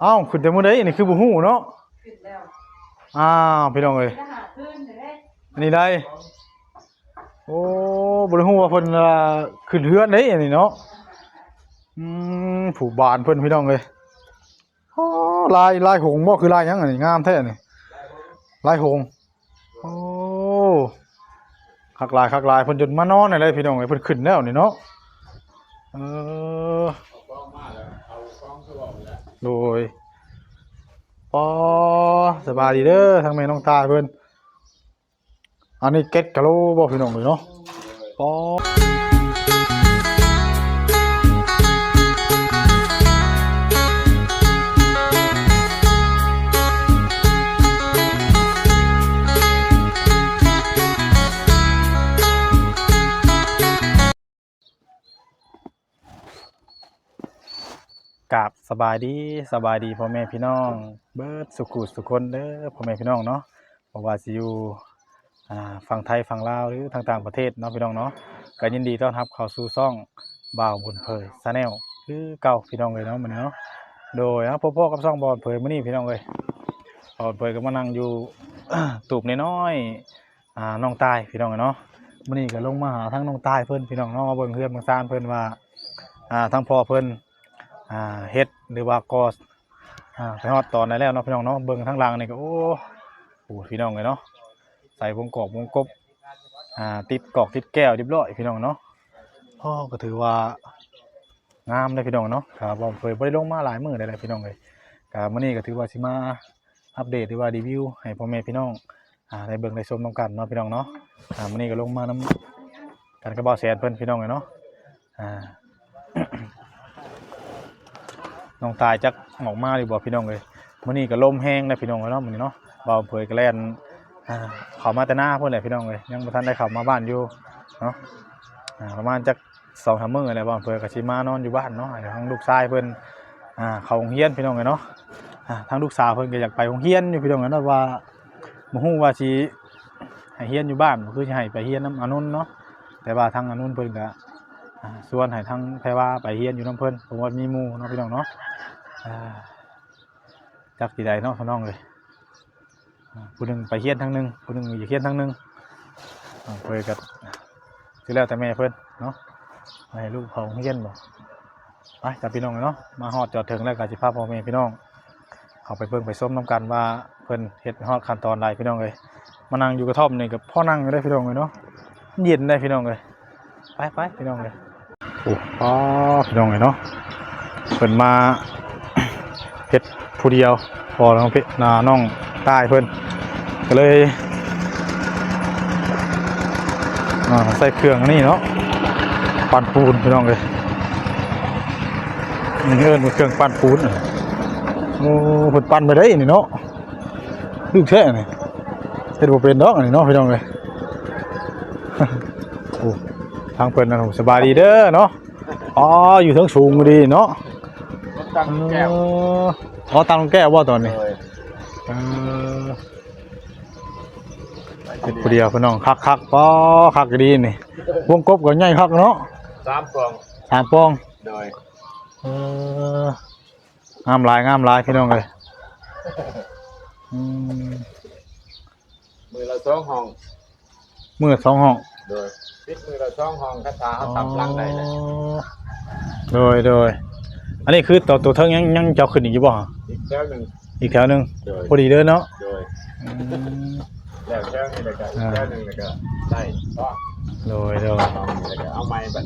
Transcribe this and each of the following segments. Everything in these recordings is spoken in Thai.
เอ้าขึ้นแต่มื้อใดนี่คือบ่ฮู้เนาะขึ้นแล้วอ้าวพี่น้องเอ้ยจะหาขึ้นเด้อันนี้ได้ โอ้บ่ได้ฮู้ว่าเพิ่นอ่าขึ้นเฮือนเด้อันนี้เนาะอืมผู้บานเพิ่นพี่น้องเอ้ยโอ้ลายลายหงส์บ่คือลายหยังอันนี้งามแท้นี่ลายหงส์โอ้คักลายคักลายเพิ่นจนมานอนอะไรพี่น้องเอ้ยเพิ่นขึ้นแล้วนี่เนาะเออ โดยปอสบายดีเด้อทางแม่น้องตาเพิ่นอันนี้เก็ตกะโลบ่พี่น้องเลยเนาะปอ กับสบายดีสบายดีพ่อแม่พี่น้อง เบิร์ดสุขุสุคนเด้อพ่อแม่พี่น้องเนาะบ่ว่าสิอยู่อ่าฝั่งไทยฝั่งลาวหรือทางต่างประเทศเนาะพี่น้องเนาะก็ยินดีต้อนรับเข้าสู่ซ่องบ่าวบุญเผยชาแนลคือเก่าพี่น้องเลยเนาะมื้อนเนาะโดยนะพ่อๆกับซ่องบอลเผยมื้อนี้พี่น้องเลยบอลเผยก็มานั่งอยู่ตูบน้อยๆอ่าน้องตายพี่น้องเนาะมื้อนี้ก็ลงมาหาทั้งน้องตายเพิ่อนพี่น้องเนาะมาเบิ่งเฮือนเบิ่งซานเพิ่อนว่าอ่าทั้งพ่อเพิ่อน อ่าเฮ็ดหรือว่าก่ออ่าไปฮอดตอนไหนแล้วเนาะพี่น้องเนาะเบิ่งทั้งหลังนี่ก็โอ้โหพี่น้องเลยเนาะใส่วงกอกวงกบอ่าติดกอกติดแก้วเรียบร้อยพี่น้องเนาะพ่อก็ถือว่างามเลยพี่น้องเนาะครับผมเคยบ่ได้ลงมาหลายมื้อเลยแหละพี่น้องเลยครับมื้อนี้ก็ถือว่าสิมาอัปเดตหรือว่ารีวิวให้พ่อแม่พี่น้องอ่าได้เบิ่งได้ชมนํกันเนาะพี่น้องเนาะอ่ามื้อนี้ก็ลงมานํกันกับบ่าวแสนเพิ่นพี่น้องเลยเนาะอ่า น้องตายจักออกมาดีบ่พี่น้องเลยมื้อนี้ก็ลมแห้งนะพี่น้องเอ้ยเนาะมื้อนี้เนาะบ่าวเผยก็แล่นอ่าเขามาแต่หน้าเพื่อนเลยพี่น้องเลยยังบ่ทันได้ข้ามาบ้านอยู่เนาะประมาณจักสองสามมื้ออะไรบ้าเพื่อนก็สิมานอนอยู่บ้านเนาะทั้งลูกชายเพิ่นอ่าเขาโรงเรียนพี่น้องเลยเนาะอ่าทั้งลูกสาวเพิ่อนก็อยากไปโรงเรียนอยู่พี่น้องเลยเนาะว่าบ่ฮู้ว่าสิให้เรียนอยู่บ้านคือสิให้ไปเรียนน้ำอนุนเนาะแต่ว่าทางอนุนเพิ่นก็ ส่วนให้ทางไผว่าไปเรียนอยู่นํเพิ่นผมว่ามีมู่เนาะพี่น้องเนาะจักสิได้เนาะพี่น้องเลยผู้หนึ่งไปเฮียนทั้งหนึ่งผู้หนึ่งอยู่เฮียนทั้งหนึ่งเพื่อกับคือแล้วแต่แม่เพื่อนเนาะให้ลูกเขาเฮียนบ่ไปจับพี่น้องเลยเนาะมาฮอดจอดถึงแล้วก็สิพาพ่อแม่พี่น้องเขาไปเบิ่งไปส้มน้ำกันว่าเพิ่นเฮ็ดฮอดขั้นตอนใดพี่น้องเลยมานั่งอยู่กระท่อมนี่กับพ่อนั่งได้พี่น้องเลยเนาะเย็นได้พี่น้องเลยไปไปพี่น้องเลย อ้อ๋อพี่น้องเลยเนาะเพิ่นมาเฮ็ดผู้เดียวพอน้องเพชรนาน้องใต้เพิ่นก็เลยใส่เครื่องนี่เนาะปั่นปูนพี่น้องเลยนี่เอิ้นเครื่องปั่นปูนโอ้เพิ่นปั่นไปได้นี่เนาะลูกแท้นี่เฮ็ดบ่เป็นดอกนนี้เนาะพี่น้องเลย โอ้ ทางเพิ่นนั่นโหสบายดีเด้อเนาะอ๋ออยู่เทิงสูงดีเนาะตั้งแก้วเอออ๋อตังแก้วว่าตอนนี้เลยเออเป็นผู้เดียวพี่น้องคักคักป้อคักดีนี่วงกบก็ใหญ่คักเนาะสามฟองสามปองโดยเอองามหลายงามหลายพี่น้องเลยอืมมือละสองห้องมือสองห้องโดย ปิดมือละสองห้องคาถาเขาทำหลังได้เลยโดยโดยอันนี้คือตัวตัวเทิงยังยังเจ้าขึ้นอีกอยู่บ่อีกแถวหนึ่งอีกแถวหนึงโดยพอดีเด้อเนาะโดยอืมแล้วแถวนี้แล้วก็อีกแถวหนึ่งแล้วก็ได้ก็โดยโดยเอาแล้วก็เอาไม้บัด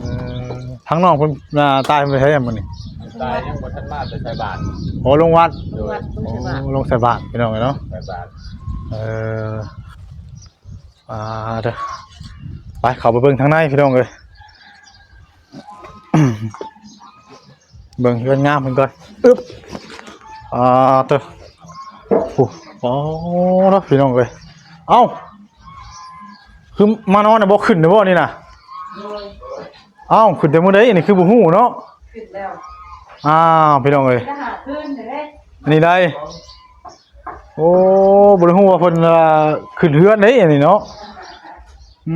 เออทั้งน้องเพิ่นอ่าตายไปใช้ยังมื้อนี้ตายยังบ่ทันมาแต่ใส่บาทโอ้ลงวัดโดยวัดต้องโอ้ใช่ปะลงใส่บาตรพี่น้องเนาะใส่บาทเอออ่าเด้อ ไปเข้าไปเบิ่งทางในพี่น้องเอ้ยเบิ่งเฮือนงามเพิ่นก่อนอึ๊บอ่าเด้อโอ้โอ้เนาะพี่น้องเอ้ยเอ้าคือมานอนน่ะบ่ขึ้นน่ะบ่นี่น่ะเอ้าขึ้นแต่มื้อใดนี่คือบ่ฮู้เนาะขึ้นแล้วอ้าวพี่น้องเอ้ยขึ้นเด้อันนี้ได้โอ้บริหูว่าเพิ่นขึ้นเฮือนเด้อันนี้เนาะ อื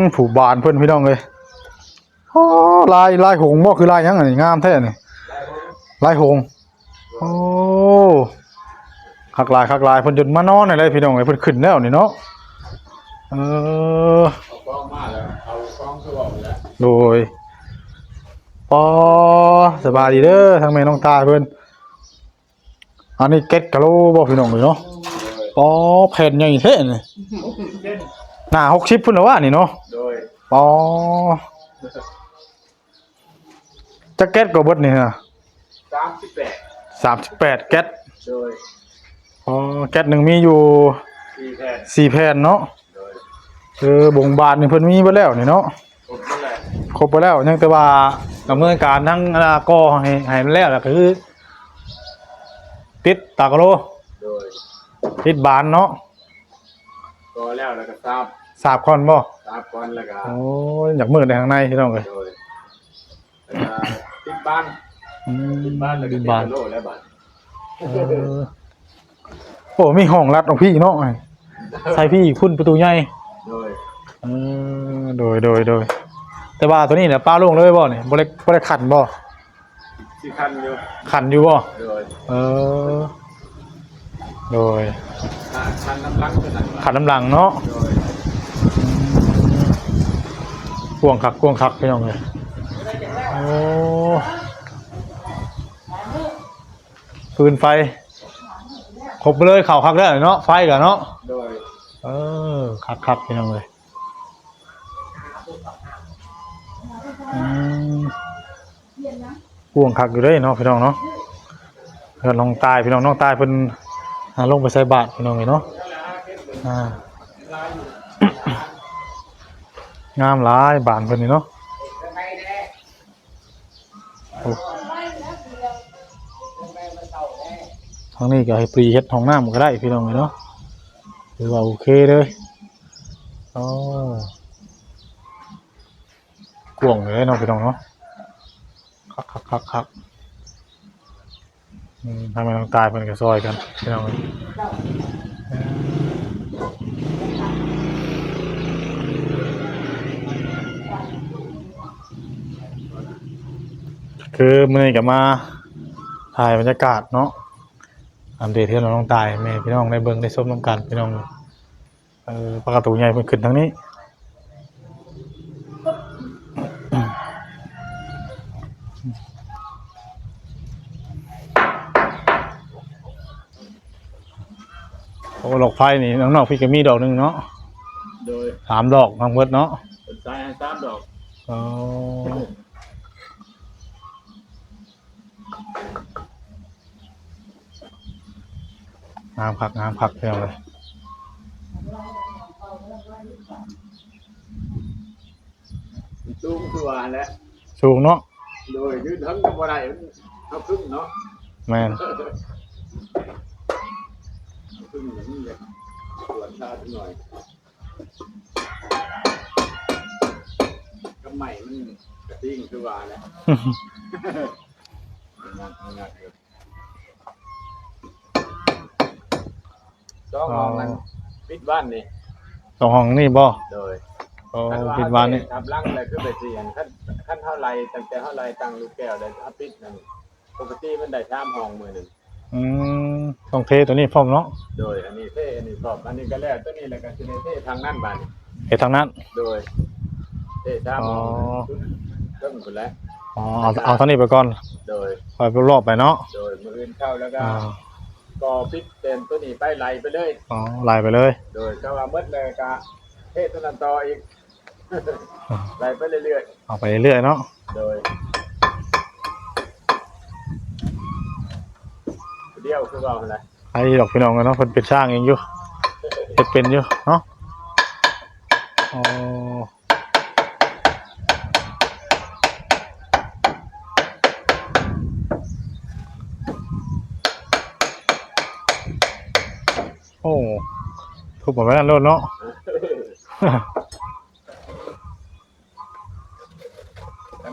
มผู้บานเพิ่อนพี่น้องเลยโอ้ลายลายหงส์บ่คือลายยังอันนี้งามแท้นี่ลายหงโอ้คักลายคักลายเพิ่นจนมานอนอะไรพี่น้องไอ้เพิ่นขึ้นแล้วนี่เนาะเออโดยปอสบายดีเด้อทางแม่น้องตาเพิ่นอันนี้เก็ตกะโลบ่พี่น้องเลยเนาะปอแผ่นใหญ่แท้นี่ เช่นหน้า60พุ่นแล้วว่านี่เนาะโดยปอจะเก็ตก็เบิดนี่นะสามสิบแปด38เก็ตโดยอ๋อแก๊สหนึ่งมีอยู่สี่แผ่นสี่แผ่นเนาะโดยเออบงบานนี่เพิ่นมีเบิดแล้วนี่เนาะผมนั่นแหละครบไปแล้วยังแต่ว่าดำเนินการทั้งอนาก็ให้ให้มันแล้วล่ะก็คือ ติดตากะโลโดย ติดบานเนาะ ก็แล้วแล้วก็ทราบสาบคอนบ่ทราบก่อนแล้วก็โอ้ยอยากมืดในข้างในพี่น้องเอ้ยโดยแล้วก็ติดบ้านอืมติดบ้านแล้วก็ติติดดบาน โลแล้วบ้านเออโอ้มีห้องลัดของพี่เนาะใส่พี่พุ่นประตูใหญ่โดยเออโดยโดยโดยแต่ว่าตัวนี้เนี่ยป้าลงเลยบ่เนี่ยบ่ได้บ่ได้ขันบ่สี่คันอยู่ขันอยู่บ่โดยเออ โดยอ่าคันน้ำลังเป็นหนังขันน้ำหลังเนาะโดยกวงคักกวงคักพี่น้องเลยโอ้ปืนไฟครบไปเลยเข่าคักได้วเนาะไฟกันเนาะโดยเออคักคักพี่น้องเลยอืมกวงคักอยู่ได้เนาะพี่น้องเนาะเพื่อนน้องตายพี่น้องน้องตายเพิ่น หาลงไปใส่บาตรพี่น้องเลยเนาะอ่างามหลายบานเพิ่นนี่เนาะโอ้ทางนี้ก็ให้ปรีเฮ็ดห้องน้ำก็ได้พี่น้องเลยเนาะถือว่าโอเคเลยอ๋อกวางเลยเนาะพี่น้องเนาะคักคักคักคัก ทำไมต้องตายเพิ่นก็ซอยกันพี่น้องคือมื่อกับมาถ่ายบรรยากาศเนาะอัปเดตที่เราต้องตายแม่พี่น้องได้เบิงได้ส้มน้ำกันพี่น้องเออปลากระตูใหญ่เพิ่นขึ้นทางนี้ โอ้หลอกไฟนี่น้องๆพี่ก็มีดอกหนึงเนาะโดยสามดอกทั้งเบิดเนาะเป็นสายให้สามดอกอ๋อน้ำผักน้ำผักเพียงเลยสูงคือว่าแล้วสูงเนาะโดยยืนทั้งกับอะไรเขาครึ่งเนาะแมน ครึ่งอย่างนี้เลยส่วนชาติหน่อยก็ใหม่มันกระติ้งคือว่าแล้วงัดงัดอยู่ต้องมองมันปิดบ้านนี่สองห้องนี่บ่โดยโอ้ปิดวานนี่ทำร่างอะไรคือไปเสียงขั้นขั้นเท่าไรตั้งแต่เท่าไรตั้งลูกแก้วได้ถ้าปิดนั่นปกติมันได้ชามห้องมือหนึ่งอืม ต้องเทตัวนี้พร้อมเนาะโดยอันนี้เท่อันนี้สอบอันนี้ก็แล้วตัวนี้แหละก็คือเท่ทางนั้นบานเฮ็ดทางนั้น โดยเท่ชามห้องอ๋อ เริ่มคนแล้วอ๋อเอาเอาเท่านี้ไปก่อนโดยคอยไปรอบไปเนาะโดยมืออื่นเข้าแล้วก็อ่าก็ปิดเต็มตัวนี้ไปไหลไปเลย อ๋อไล่ไปเลย โดยก็ว่าเมื่อเลยก็เท่ตัวนั้นต่ออีก ไหลไปเรื่อยเอาไปเรื่อยๆเนาะๆโดย เดียวคือว่าอะไรไอ้ดอกพี่น้องกันเนาะเพิ่นเป็นช่างเองอยู่เฮ็ดเป็นอยู่เนาะอ๋อโอ้ทุบหมดแล้วโลดเนาะ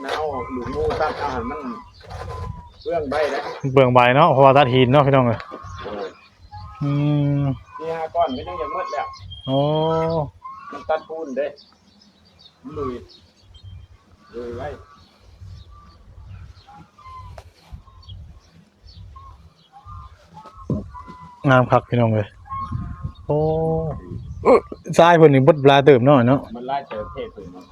แล้วเอาหลุมงูตั้งอาหารมัน เรื่องใบนะเบื่องใบเนาะเพราะว่าตัดหินเนาะพี่น้องเอ้ยอืมที่ห้าก้อนไม่ต้องอย่างมืดแล้วโอ้มันตัดปูนเด้มันลุยลุยไว้งามคักพี่น้องเลยโอ้เอ้อทรายเพิ่นนี่บดปลาเติมหน่อยเนาะมันไล่เจอเทพถึงมัน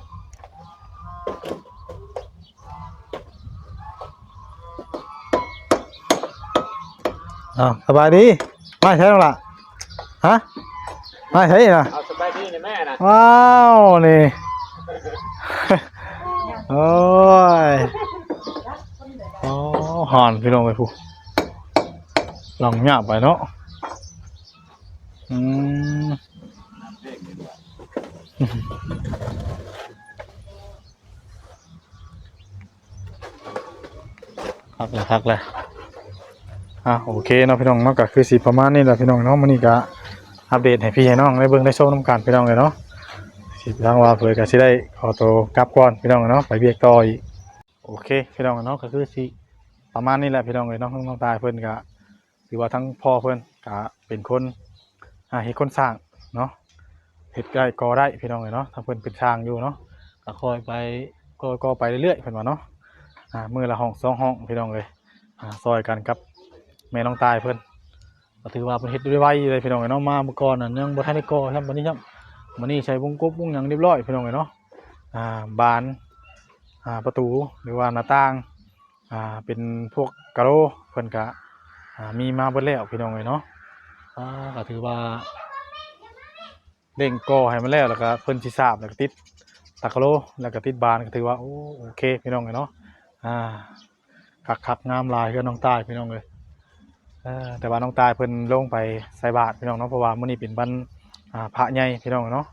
อ้าวสบายดีมาใช่แล้วล่ะฮะมาใช่น่ะเอาสบายดีนะแม่นะว้าวนี่ โอ้ยโอ้หอนพี่น้องไปผู้ลองหยาบไปเนาะอืมคักเลยคักเลย อะโอเคเนาะพี่น้องเนาะก็คือสิประมาณนี้แหละพี่น้องเนาะมื้อนี้ก็อัปเดตให้พี่ให้น้องได้เบิ่งได้ชมนํกันพี่น้องเลยเนาะสิทางว่าเพื่อก็สิได้ขอตัวกลับก่อนพี่น้องเนาะไปเบียกต่ออีกโอเคพี่น้องเนาะก็คือสิประมาณนี้แหละพี่น้องเลยเนาะทั้งน้องตายเพิ่นก็ถือว่าทั้งพ่อเพิ่นก็เป็นคนอ่าเฮ็ดคนสร้างเนาะเฮ็ดได้ก่อได้พี่น้องเลยเนาะทั้งเพิ่นเป็นช่างอยู่เนาะก็คอยไปก็ก็ไปเรื่อยๆเพิ่นว่าเนาะอ่ามือละห้องสองห้องพี่น้องเลยอ่าซอยกันกับ แม่น้องตายเพิ่นก็ถือว่าเพิ่นเฮ็ดด้วยไวเลยพี่น้องเลยเนาะมาเมื่อก่อนน่ะยังบ่ทันได้ก่อครับวันนี้ครับมันนี่ใช้วงกบวงหยังเรียบร้อยพี่น้องเลยเนาะอ่าบานอ่าประตูหรือว่าหน้าต่างอ่าเป็นพวกกะโหลเพิ่นกะอ่ามีมาเบิดแล้วพี่น้องเลยเนาะอ่าก็ถือว่าเร่งก่อให้มันแล้วแล้วก็เพิ่นสิทราบแล้วก็ติดตะกะโลแล้วก็ติดบานก็ถือว่าโอโอเคพี่น้องเลยเนาะอ่าคักคักๆงามลายคือน้องตายพี่น้องเลย แต่ว่าน้องตายเพิ่นลงไปใส่บาตรพี่น้องเนาะเพราะว่ามื้อนี้เป็นวันอ่าพระใหญ่พี่น้องเนาะ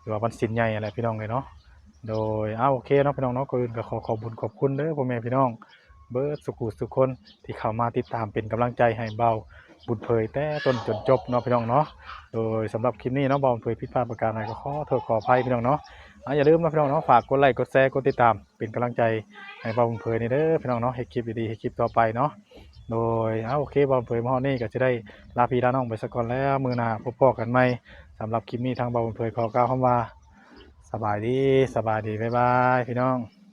หรือว่าวันศีลใหญ่อะไรพี่น้องเลยเนาะโดยอ้าโอเคเนาะพี่น้องเนาะก่อนอื่นก็ขอขอบคุญขอบคุณเด้อพ่อแม่พี่น้อง เบิร์ดสุขุสุขคนที่เข้ามาติดตามเป็นกำลังใจให้เบาบุญเผยแต่ต้นจนจบเนาะพี่น้องเนาะโดยสำหรับคลิปนี้เนาะเบาบุญเผยผิดพลาดประการใดก็ขอโทษขออภัยพี่น้องเนาะอะอย่าลืมนะพี่น้องเนาะฝากกดไลค์กดแชร์กดติดตามเป็นกำลังใจให้เบาบุญเผยนี่เด้อพี่น้องเนาะให้คลิปดีๆให้คลิปต่อไปเนาะ โดยเอาโอเคบอลเผยมาฮอนี่ก็จะได้ลาพี่ลาน้องไปสักก่อนแล้วมือหน้าพบพอกันใหม่สำหรับคลิปนี้ทางบอลเผยขอกล่าวคำว่าสบายดีสบายดีบ๊ายบายพี่น้อง